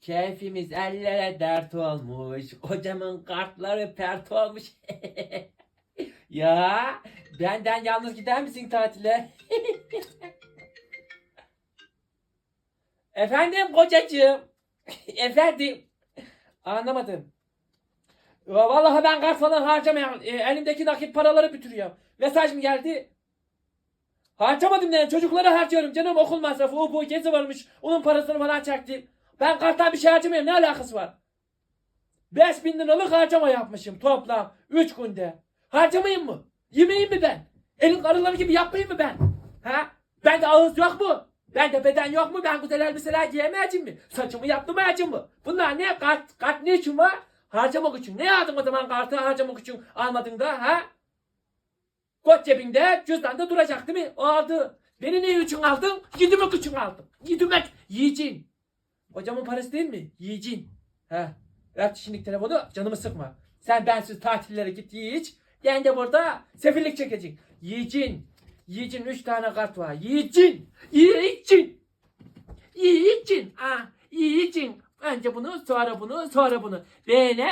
Keyfimiz ellere dert olmuş. Kocamın kartları pert olmuş. ya benden yalnız gider misin tatile? Efendim kocacığım. Efendim. Anlamadım. Vallahi ben kart falan harcamayan e, elimdeki nakit paraları bitiriyorum. Mesaj mı geldi? Harcamadım yani çocuklara harcıyorum canım okul masrafı o bu gezi varmış onun parasını falan çektim. Ben karttan bir şey harcamıyorum ne alakası var? 5000 liralık harcama yapmışım toplam 3 günde. Harcamayayım mı? Yemeyeyim mi ben? Elin karıları gibi yapmayayım mı ben? Ha? Bende ağız yok mu? Bende beden yok mu? Ben güzel elbiseler giyemeyeceğim mi? Saçımı yaptırmayacağım mı? Bunlar ne? Kart, kart ne için var? Harcamak için. Ne aldın o zaman kartı harcamak için almadın ha? Kot cebinde cüzdanda duracak değil mi? O aldı. Beni ne için aldın? Yedirmek için aldın. Yedirmek. Yiyeceksin. Hocamın parası değil mi? Yiyeceksin. He. Ver şimdi telefonu canımı sıkma. Sen bensiz tatillere git yiyiç. Ben de burada sefillik çekeceksin. Yiyeceksin. Yiyeceksin. Üç tane kart var. Yiyeceksin. Yiyeceksin. Yiyeceksin. Ah, yiyeceksin. Önce bunu sonra bunu sonra bunu. Böyle